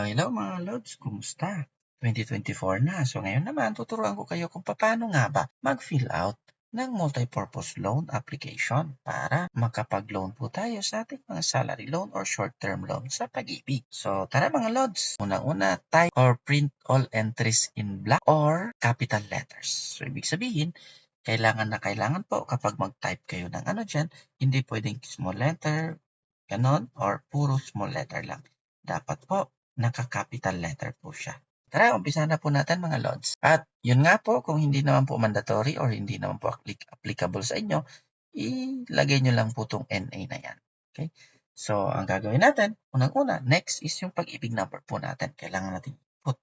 Hello mga Lods, kumusta? 2024 na. So ngayon naman, tuturuan ko kayo kung paano nga ba mag-fill out ng multi-purpose loan application para makapag-loan po tayo sa ating mga salary loan or short-term loan sa pag-ibig. So tara mga Lods, unang-una, type or print all entries in black or capital letters. So ibig sabihin, kailangan na kailangan po kapag mag-type kayo ng ano dyan, hindi pwedeng small letter, ganon, or puro small letter lang. Dapat po naka-capital letter po siya. Tara, umpisa na po natin mga Lods. At yun nga po, kung hindi naman po mandatory or hindi naman po applic- applicable sa inyo, ilagay nyo lang po itong NA na yan. Okay? So, ang gagawin natin, unang-una, next is yung pag-ibig number po natin. Kailangan natin put.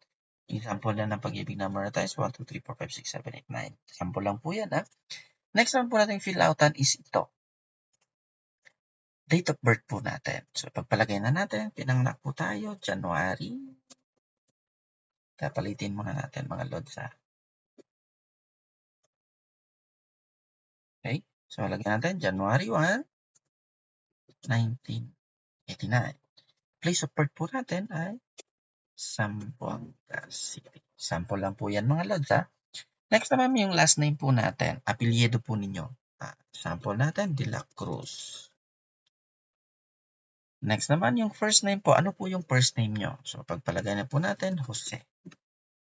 Example na ng pag-ibig number na tayo is 1, 2, 3, 4, 5, 6, 7, 8, 9. Example lang po yan, ha? Next naman po natin fill outan is ito date of birth po natin. So, pagpalagay na natin, pinanganak po tayo, January. Kapalitin muna natin mga lods ha. Okay, so lagyan natin January 1, 1989. Place of birth po natin ay Zamboanga City. Sample lang po yan mga lods ha. Next naman yung last name po natin. Apelyido po ninyo. Ah, sample natin, De La Cruz. Next naman, yung first name po. Ano po yung first name nyo? So, pagpalagay na po natin, Jose.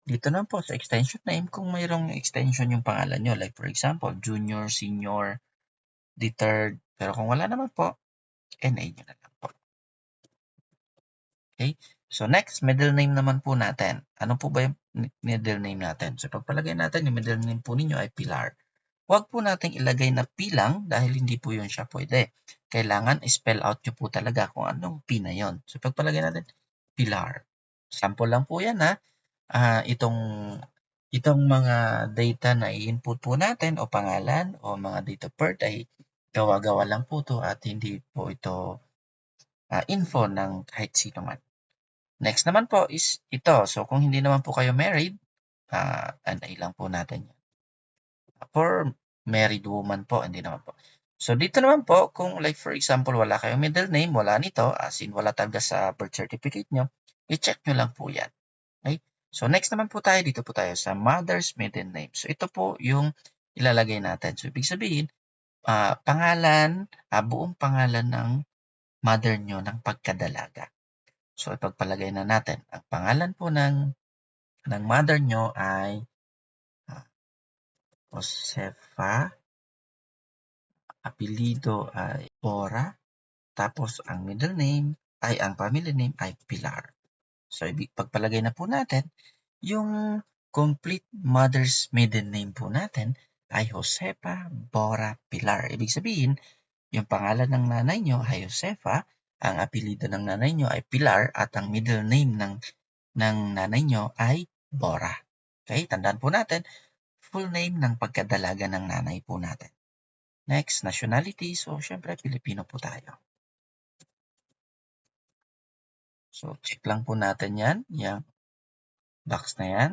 Dito na po sa extension name, kung mayroong extension yung pangalan nyo. Like for example, junior, senior, the third. Pero kung wala naman po, NA nyo na lang po. Okay? So, next, middle name naman po natin. Ano po ba yung middle name natin? So, pagpalagay natin, yung middle name po ninyo ay Pilar. Huwag po nating ilagay na P lang dahil hindi po yun siya pwede. Kailangan spell out nyo po talaga kung anong P na yon. So pagpalagay natin, Pilar. Sample lang po yan ha. Uh, itong itong mga data na i-input po natin o pangalan o mga date of birth ay gawa-gawa lang po to at hindi po ito uh, info ng kahit sino man. Next naman po is ito. So kung hindi naman po kayo married, uh, ano lang po natin yan. For married woman po, hindi naman po. So, dito naman po, kung like for example, wala kayong middle name, wala nito, as in wala talaga sa birth certificate nyo, i-check nyo lang po yan. Okay? So, next naman po tayo, dito po tayo sa mother's maiden name. So, ito po yung ilalagay natin. So, ibig sabihin, uh, pangalan, uh, buong pangalan ng mother nyo ng pagkadalaga. So, ipagpalagay na natin. Ang pangalan po ng, ng mother nyo ay Josefa, apelido ay Bora, tapos ang middle name ay ang family name ay Pilar. So, pagpalagay na po natin, yung complete mother's maiden name po natin ay Josefa Bora Pilar. Ibig sabihin, yung pangalan ng nanay nyo ay Josefa, ang apelido ng nanay nyo ay Pilar, at ang middle name ng, ng nanay nyo ay Bora. Okay, tandaan po natin, full name ng pagkadalaga ng nanay po natin. Next, nationality. So, syempre, Pilipino po tayo. So, check lang po natin yan. Yung box na yan.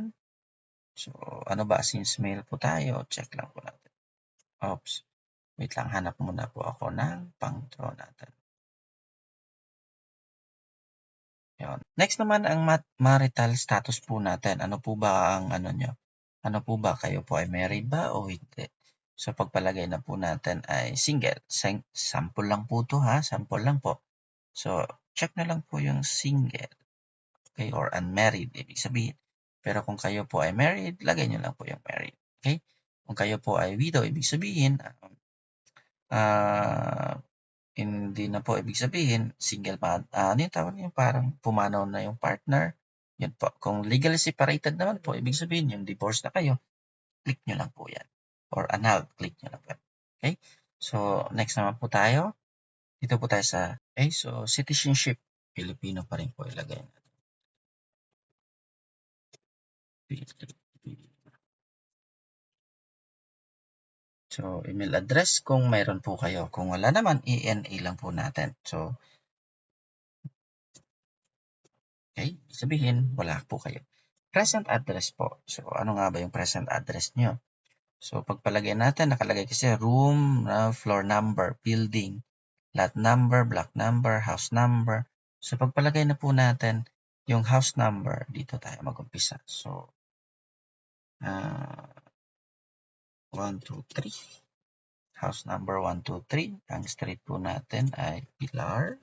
So, ano ba? Since male po tayo, check lang po natin. Oops. Wait lang, hanap muna po ako ng pang-draw natin. Yun. Next naman, ang marital status po natin. Ano po ba ang ano nyo? Ano po ba, kayo po ay married ba o hindi? So, pagpalagay na po natin ay single. Sample lang po to ha, sample lang po. So, check na lang po yung single. Okay, or unmarried, ibig sabihin. Pero kung kayo po ay married, lagay nyo lang po yung married. Okay? Kung kayo po ay widow, ibig sabihin, uh, hindi na po ibig sabihin, single pa, uh, ano yung tawag yung parang pumanaw na yung partner, yan po. Kung legally separated naman po, ibig sabihin yung divorce na kayo, click nyo lang po yan. Or annulled, click nyo lang po. Okay? So, next naman po tayo. Dito po tayo sa, okay, so citizenship, Filipino pa rin po ilagay natin. So, email address kung mayroon po kayo. Kung wala naman, ENA lang po natin. So, Okay? Sabihin, wala po kayo. Present address po. So, ano nga ba yung present address nyo? So, pagpalagay natin, nakalagay kasi room, floor number, building, lot number, block number, house number. So, pagpalagay na po natin, yung house number, dito tayo mag-umpisa. So, uh, 1, 2, 3. House number 1, 2, 3. Ang street po natin ay Pilar.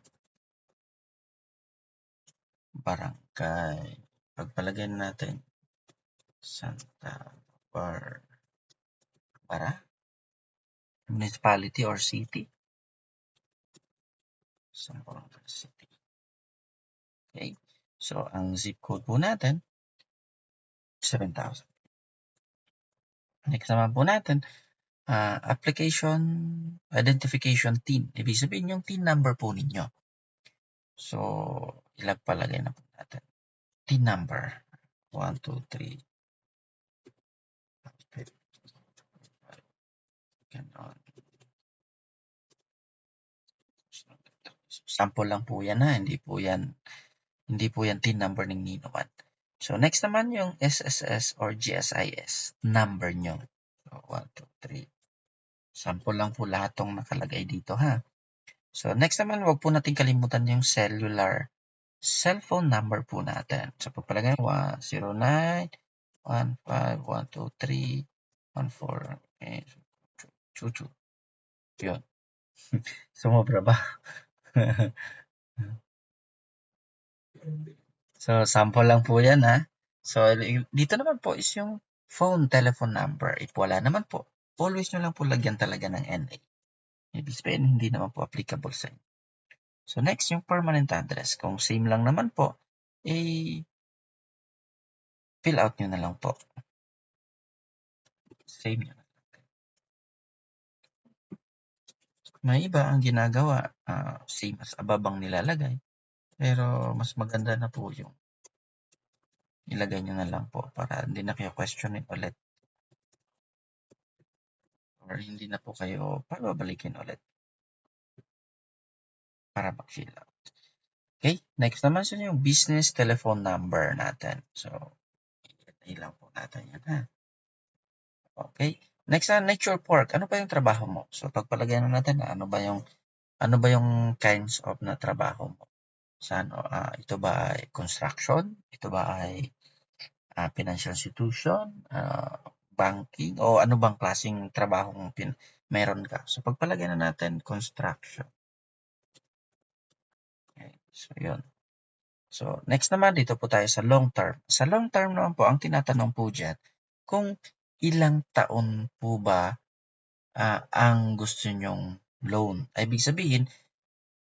Barangay. Pagpalagay natin, Santa Barbara. Municipality or city. Barbara City. Okay. So, ang zip code po natin, 7,000. Next naman po natin, uh, application identification TIN. Ibig sabihin yung TIN number po ninyo. So, ilagpalagay na po natin. TIN number. 1, 2, 3. Ganon. Sample lang po yan ha. Hindi po yan, hindi po yan TIN number ng Ninoman. So, next naman yung SSS or GSIS number nyo. So, 1, 2, 3. Sample lang po lahat tong nakalagay dito ha. So, next naman, wag po natin kalimutan yung cellular cellphone number po natin. So, pagpalagay 1, 0, 9, 1, 5, 1, 2, 3, 1, 4, 8, 2, 2. Yun. Sumobra ba? So, sample lang po yan ha. So, dito naman po is yung phone telephone number. If wala naman po, always nyo lang po lagyan talaga ng NA. Ibig sabihin, hindi naman po applicable sa inyo. So, next, yung permanent address. Kung same lang naman po, eh, fill out nyo na lang po. Same nyo na lang. May iba ang ginagawa, uh, same as above ang nilalagay. Pero mas maganda na po yung ilagay nyo na lang po para hindi na kayo questionin ulit. Or hindi na po kayo pababalikin ulit. Para mag-fill out. Okay, next naman sa yung business telephone number natin. So, ilan po natin yan ha. Okay, next na nature pork. Ano ba yung trabaho mo? So, pagpalagay na natin ano ba yung ano ba yung kinds of na trabaho mo? Saan, uh, ito ba ay construction? Ito ba ay uh, financial institution? Uh, banking? O ano bang klaseng trabaho pin meron ka? So, pagpalagay na natin, construction. Okay, so yun. So, next naman, dito po tayo sa long term. Sa long term naman po, ang tinatanong po dyan, kung ilang taon po ba uh, ang gusto nyong loan. Ay, ibig sabihin,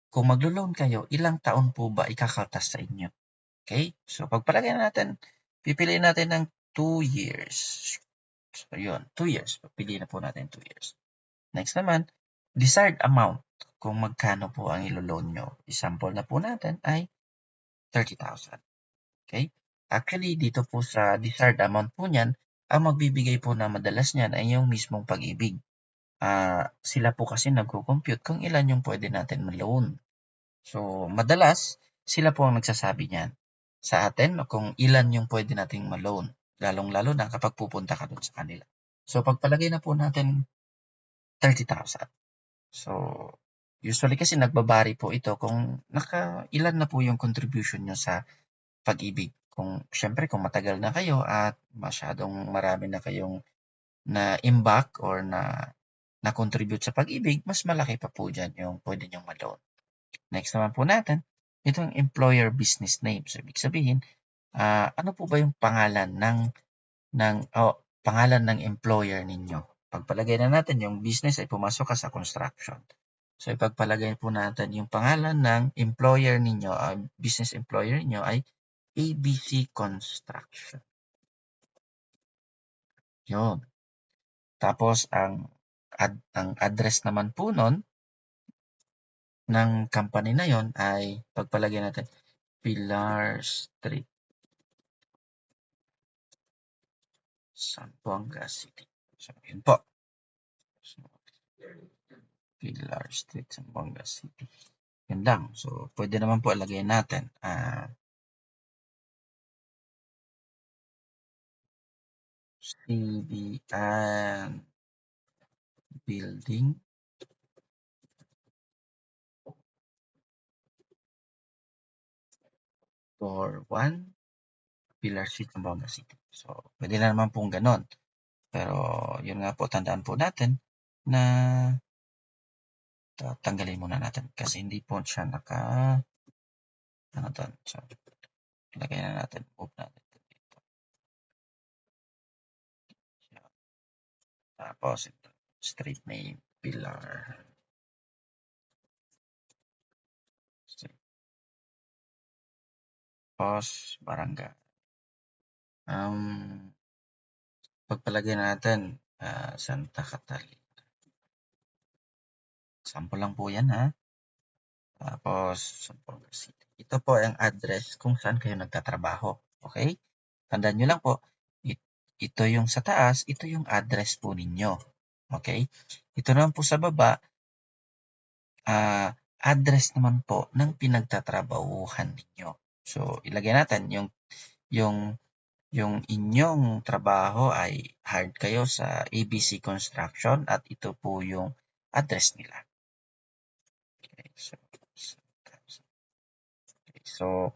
kung maglo-loan kayo, ilang taon po ba ikakaltas sa inyo? Okay? So, pagpalagay natin, pipiliin natin ng 2 years. So, yun, 2 years. Pipiliin na po natin 2 years. Next naman, desired amount. Kung magkano po ang ilo-loan nyo. Example na po natin ay 30,000. Okay? Actually, dito po sa desired amount po niyan, ang magbibigay po na madalas niyan ay yung mismong pag-ibig. Uh, sila po kasi nagko-compute kung ilan yung pwede natin ma-loan. So, madalas, sila po ang nagsasabi niyan sa atin kung ilan yung pwede nating ma-loan. Lalong-lalo na kapag pupunta ka dun sa kanila. So, pagpalagay na po natin 30,000. So, usually kasi nagbabari po ito kung naka ilan na po yung contribution nyo sa pag-ibig. Kung, syempre, kung matagal na kayo at masyadong marami na kayong na-imbak or na na-contribute sa pag-ibig, mas malaki pa po dyan yung pwede nyong ma-loan. Next naman po natin, itong employer business name. So, ibig sabihin, uh, ano po ba yung pangalan ng, ng oh, pangalan ng employer ninyo? Pagpalagay na natin, yung business ay pumasok ka sa construction. So, ipagpalagay po natin yung pangalan ng employer ninyo, uh, business employer ninyo ay ABC Construction. Yun. Tapos, ang, ad, ang address naman po nun ng company na yon ay pagpalagay natin Pilar Street. Zamboanga City. So, yun po. So, Pilar Street, Zamboanga City. Yun lang. So, pwede naman po ilagay natin. Uh, CBN Building for 1 Pilar Street, Zamboanga City. So, pwede na naman pong ganon. Pero, yun nga po, tandaan po natin na tanggalin muna natin kasi hindi po siya naka ano doon. So, lagay na natin. Move natin Tapos, ito, street name, Pilar. Tapos, barangay. Um, pagpalagay natin, ah, Santa Catalina. Sample lang po yan ha. Tapos. Ito po ang address kung saan kayo nagtatrabaho. Okay? Tandaan nyo lang po, ito yung sa taas, ito yung address po ninyo. Okay? Ito naman po sa baba, ah, address naman po ng pinagtatrabahuhan ninyo. So, ilagay natin yung yung yung inyong trabaho ay hired kayo sa ABC Construction at ito po yung address nila. Okay, so, okay, so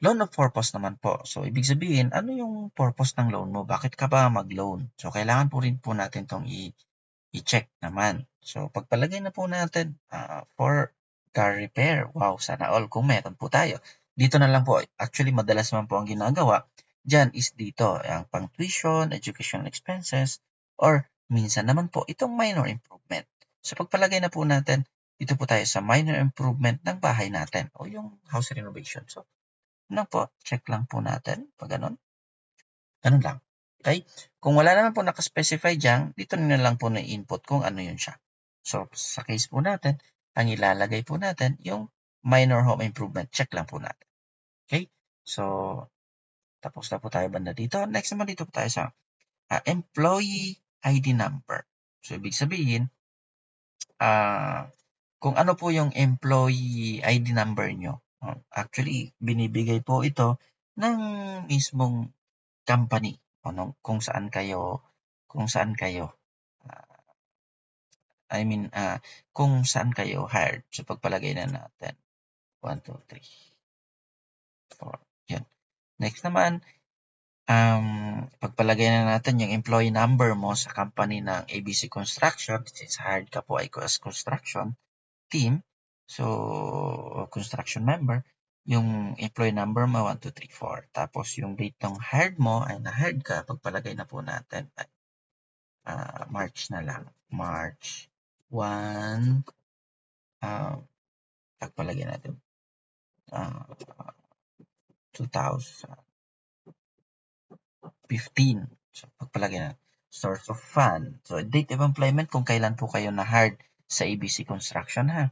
loan of purpose naman po. So, ibig sabihin, ano yung purpose ng loan mo? Bakit ka ba mag-loan? So, kailangan po rin po natin itong i-check naman. So, pagpalagay na po natin ah, for car repair. Wow, sana all kung meron po tayo. Dito na lang po, actually madalas naman po ang ginagawa, dyan is dito, ang pang tuition, educational expenses, or minsan naman po itong minor improvement. So pagpalagay na po natin, dito po tayo sa minor improvement ng bahay natin o yung house renovation. So, ano po, check lang po natin pag ganun. Ganun lang. Okay? Kung wala naman po nakaspecify dyan, dito na lang po na input kung ano yun siya. So, sa case po natin, ang ilalagay po natin yung minor home improvement. Check lang po natin. Okay? So, tapos na po tayo banda dito. Next naman dito po tayo sa ah, employee ID number. So, ibig sabihin, ah kung ano po yung employee ID number nyo. Uh, actually, binibigay po ito ng mismong company. Ano, kung saan kayo, kung saan kayo, ah, I mean, ah, kung saan kayo hired. So, pagpalagay na natin. 1, 2, 3, 4. Yan. Next naman, um, pagpalagay na natin yung employee number mo sa company ng ABC Construction, since hired ka po ay as construction team, so construction member, yung employee number mo 1, 2, 3, 4. Tapos yung date ng hired mo ay na-hired ka, pagpalagay na po natin ay ah, March na lang. March 1, ah, pagpalagay natin ah, 2015. So, pagpalagay na. Source of fund. So, date of employment kung kailan po kayo na-hired sa ABC Construction ha.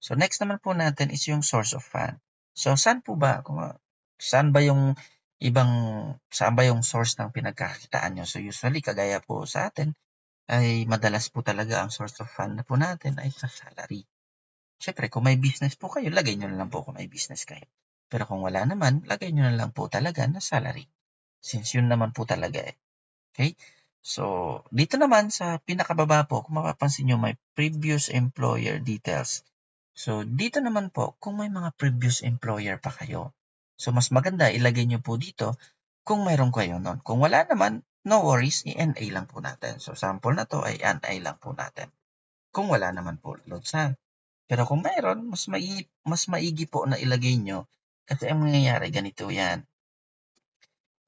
So, next naman po natin is yung source of fund. So, saan po ba? Saan ba yung ibang, saan ba yung source ng pinagkakitaan nyo? So, usually, kagaya po sa atin, ay madalas po talaga ang source of fund na po natin ay sa salary. Siyempre, kung may business po kayo, lagay nyo na lang po kung may business kayo. Pero kung wala naman, lagay nyo na lang po talaga na salary. Since yun naman po talaga eh. Okay? So, dito naman sa pinakababa po, kung mapapansin nyo, may previous employer details. So, dito naman po, kung may mga previous employer pa kayo. So, mas maganda, ilagay nyo po dito kung mayroon kayo nun. Kung wala naman, no worries, i-NA lang po natin. So, sample na to ay NA lang po natin. Kung wala naman po, loads na. Pero kung mayroon, mas, mai mas maigi po na ilagay nyo. Kasi ang mangyayari, ganito yan.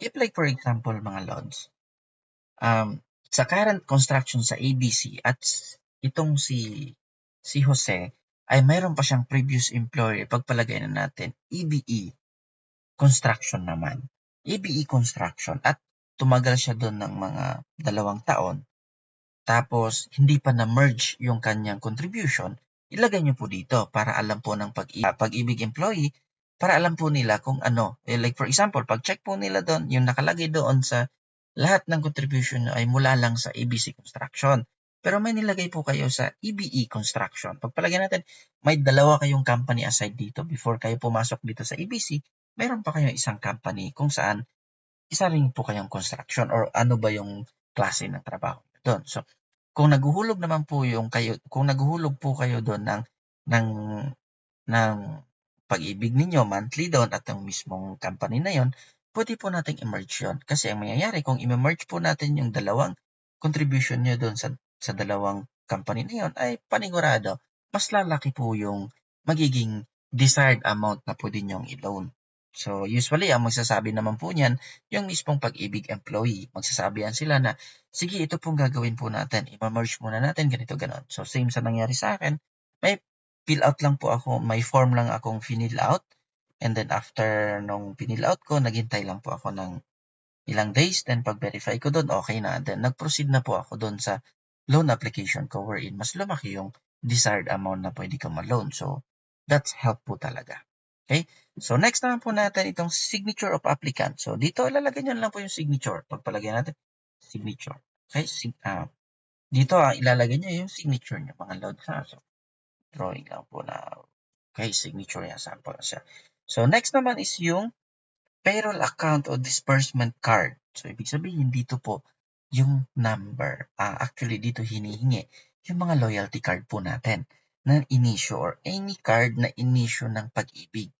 If like for example, mga lods, um, sa current construction sa ABC at itong si si Jose ay mayroon pa siyang previous employer. Pagpalagay na natin EBE construction naman. EBE construction. At tumagal siya doon ng mga dalawang taon. Tapos hindi pa na-merge yung kanyang contribution. Ilagay niyo po dito para alam po ng pag pag-ibig employee para alam po nila kung ano. Eh, like for example pag check po nila doon yung nakalagay doon sa lahat ng contribution ay mula lang sa ABC Construction. Pero may nilagay po kayo sa EBE Construction. Pagpalagay natin, may dalawa kayong company aside dito before kayo pumasok dito sa ABC, meron pa kayong isang company kung saan isa rin po kayong construction or ano ba yung klase ng trabaho doon. So, kung naguhulog naman po yung kayo, kung naguhulog po kayo doon ng ng ng pag-ibig ninyo monthly doon at ang mismong company na yon, pwede po nating i-merge yun. Kasi ang mangyayari, kung i-merge po natin yung dalawang contribution nyo doon sa, sa dalawang company na yon, ay panigurado, mas lalaki po yung magiging desired amount na pwede nyong i-loan. So, usually, ang magsasabi naman po niyan, yung mismong pag-ibig employee. Magsasabihan sila na, sige, ito pong gagawin po natin. I-merge muna natin, ganito, ganon. So, same sa nangyari sa akin. May fill out lang po ako, may form lang akong finil out. And then, after nung pinil out ko, naghintay lang po ako ng ilang days. Then, pag-verify ko doon, okay na. Then, nag-proceed na po ako doon sa loan application ko wherein mas lumaki yung desired amount na pwede ko ma-loan. So, that's help po talaga. Okay? So, next naman po natin itong signature of applicant. So, dito ilalagay nyo lang po yung signature. Pagpalagay natin, signature. Okay? Sig uh, dito, uh, ilalagay nyo yung signature nyo, mga load ha. So, drawing lang po na, okay, signature yan, sample na siya. So, next naman is yung payroll account o disbursement card. So, ibig sabihin, dito po, yung number. Uh, actually, dito hinihingi yung mga loyalty card po natin na inisyo or any card na inisyo ng pag-ibig.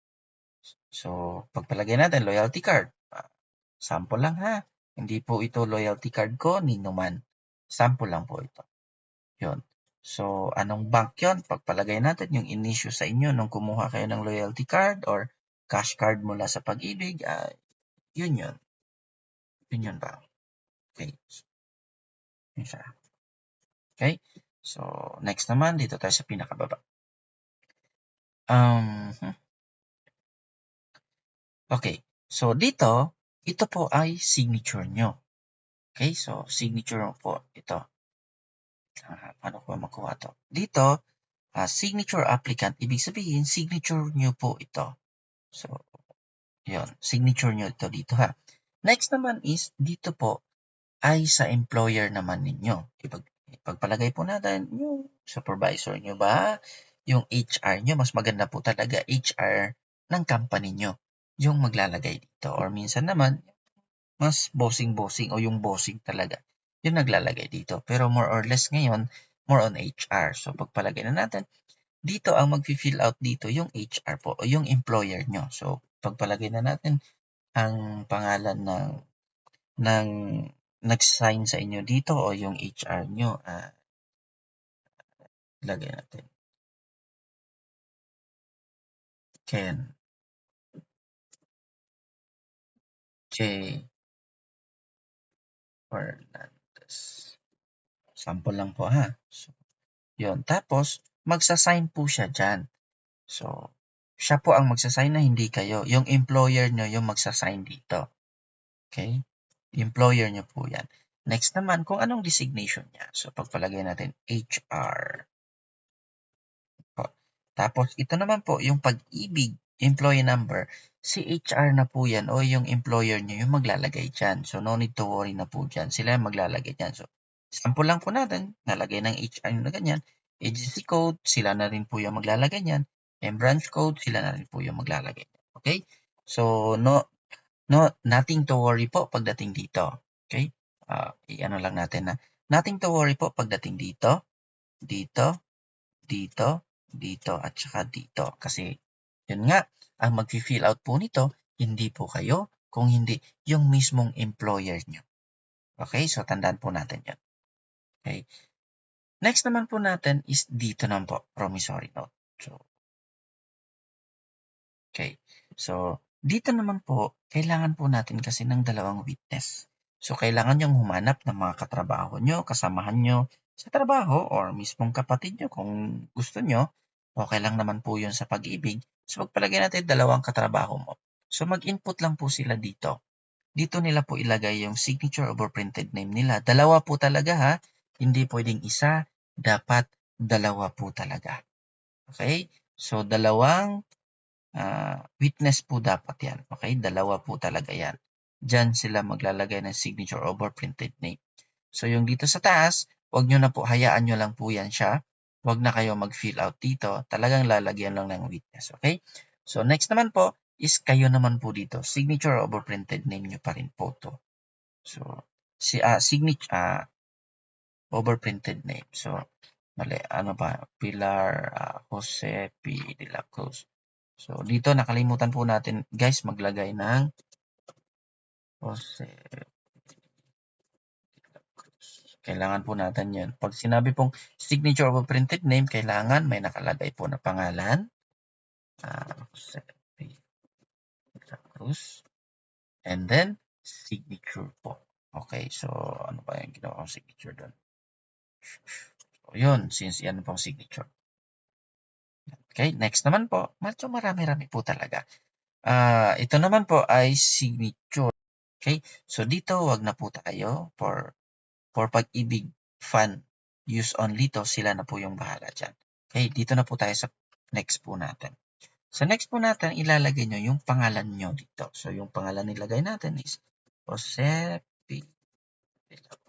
So, pagpalagay natin, loyalty card. Uh, sample lang ha. Hindi po ito loyalty card ko, ni naman. Sample lang po ito. Yun. So, anong bank yon? Pagpalagay natin yung inisyo sa inyo nung kumuha kayo ng loyalty card or cash card mula sa pag-ibig, uh, yun yun. Yun yun ba? Okay. Yun siya. Okay. So, next naman, dito tayo sa pinakababa. Um, hmm. okay. So, dito, ito po ay signature nyo. Okay, so signature po ito. Uh, paano ko makuha to? Dito, uh, signature applicant, ibig sabihin, signature nyo po ito. So, yon signature nyo ito dito ha. Next naman is, dito po, ay sa employer naman ninyo. Ipag Pagpalagay po natin yung supervisor nyo ba, yung HR nyo, mas maganda po talaga HR ng company nyo yung maglalagay dito. Or minsan naman, mas bossing-bossing o yung bossing talaga yung naglalagay dito. Pero more or less ngayon, more on HR. So pagpalagay na natin, dito ang mag-fill out dito yung HR po o yung employer nyo. So pagpalagay na natin ang pangalan ng ng nag-sign sa inyo dito o yung HR nyo, ah, lagay natin. Ken. J. Fernandez. Sample lang po ha. So, yun. Tapos, magsasign po siya dyan. So, siya po ang magsasign na hindi kayo. Yung employer nyo yung magsasign dito. Okay? Employer niyo po yan. Next naman, kung anong designation niya. So, pagpalagay natin HR. Po. Tapos, ito naman po, yung pag-ibig employee number, si HR na po yan o yung employer niyo yung maglalagay dyan. So, no need to worry na po dyan. Sila yung maglalagay dyan. So, sample lang po natin, nalagay ng HR na ganyan. Agency code, sila na rin po yung maglalagay niyan. And branch code, sila na rin po yung maglalagay. Okay? So, no, No, nothing to worry po pagdating dito. Okay? Uh, i-ano lang natin na nothing to worry po pagdating dito, dito, dito, dito, at saka dito. Kasi, yun nga, ang mag-fill out po nito, hindi po kayo, kung hindi yung mismong employer nyo. Okay? So, tandaan po natin yan. Okay? Next naman po natin is dito naman po, promissory note. So, okay. So, dito naman po, kailangan po natin kasi ng dalawang witness. So, kailangan nyong humanap ng mga katrabaho nyo, kasamahan nyo sa trabaho or mismong kapatid nyo kung gusto nyo. Okay lang naman po yun sa pag-ibig. So, magpalagay natin dalawang katrabaho mo. So, mag-input lang po sila dito. Dito nila po ilagay yung signature over printed name nila. Dalawa po talaga ha. Hindi pwedeng isa. Dapat dalawa po talaga. Okay? So, dalawang uh, witness po dapat yan. Okay? Dalawa po talaga yan. Diyan sila maglalagay ng signature over printed name. So, yung dito sa taas, wag nyo na po, hayaan nyo lang po yan siya. Wag na kayo mag-fill out dito. Talagang lalagyan lang ng witness. Okay? So, next naman po is kayo naman po dito. Signature over printed name nyo pa rin po to. So, si, uh, signature, uh, over printed name. So, mali, ano ba? Pilar uh, Jose P. de la Cruz. So, dito nakalimutan po natin guys maglagay ng Jose Kailangan po natin yun. Pag sinabi pong signature of a printed name, kailangan may nakalagay po na pangalan. Uh, Jose P. Cruz. And then, signature po. Okay, so ano ba yung ginawa signature doon? So, yun, since yan pong signature. Okay, next naman po, medyo marami-rami po talaga. Uh, ito naman po ay signature. Okay, so dito wag na po tayo for for pag-ibig fan use only to, sila na po yung bahala dyan. Okay, dito na po tayo sa next po natin. Sa next po natin, ilalagay nyo yung pangalan nyo dito. So, yung pangalan nilagay natin is Jose P.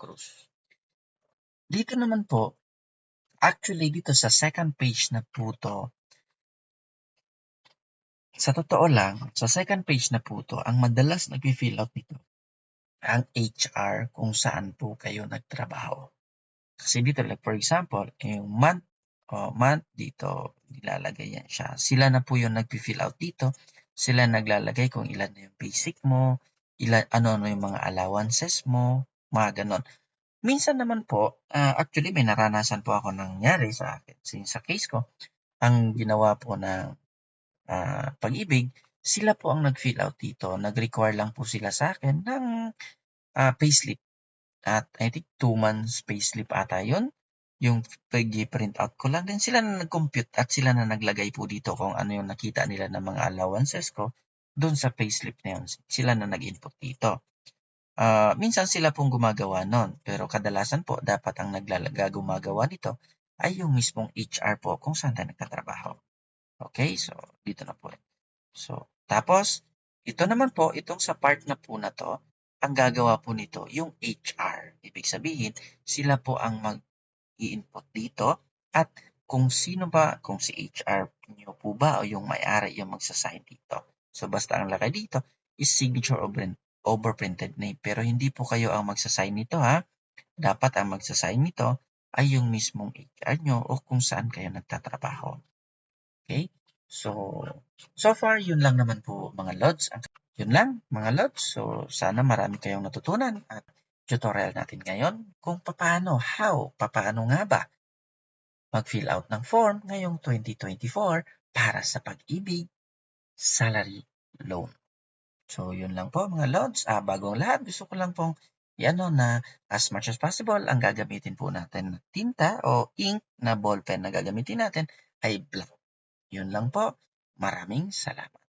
Cruz. Dito naman po, actually dito sa second page na po to, sa totoo lang, sa second page na po to, ang madalas nag-fill out nito, ang HR kung saan po kayo nagtrabaho. Kasi dito, like for example, yung month, oh, month dito, nilalagay yan siya. Sila na po yung nag-fill out dito. Sila naglalagay kung ilan na yung basic mo, ilan, ano-ano yung mga allowances mo, mga ganon. Minsan naman po, uh, actually may naranasan po ako nangyari sa akin. Since sa case ko, ang ginawa po ng uh, pag-ibig, sila po ang nag-fill out dito. Nag-require lang po sila sa akin ng uh, payslip. At I think 2 months payslip ata yun. Yung pag-print out ko lang. Then sila na nag-compute at sila na naglagay po dito kung ano yung nakita nila ng mga allowances ko doon sa payslip na yun. Sila na nag-input dito. Uh, minsan sila pong gumagawa nun. Pero kadalasan po, dapat ang naglalaga gumagawa nito ay yung mismong HR po kung saan tayo nagtatrabaho. Okay, so dito na po. So, tapos, ito naman po, itong sa part na po na to, ang gagawa po nito, yung HR. Ibig sabihin, sila po ang mag-i-input dito at kung sino ba, kung si HR nyo po ba o yung may-ari yung magsasign dito. So, basta ang lakay dito is signature over printed name. Pero hindi po kayo ang magsasign nito ha. Dapat ang magsasign nito ay yung mismong HR nyo o kung saan kayo nagtatrabaho. Okay? So, so far, yun lang naman po mga lods. Yun lang mga lods. So, sana marami kayong natutunan at tutorial natin ngayon kung paano, how, paano nga ba mag-fill out ng form ngayong 2024 para sa pag-ibig salary loan. So, yun lang po mga lods. Ah, bago ang lahat, gusto ko lang pong iano na as much as possible, ang gagamitin po natin na tinta o ink na ballpen na gagamitin natin ay black. Yun lang po. Maraming salamat.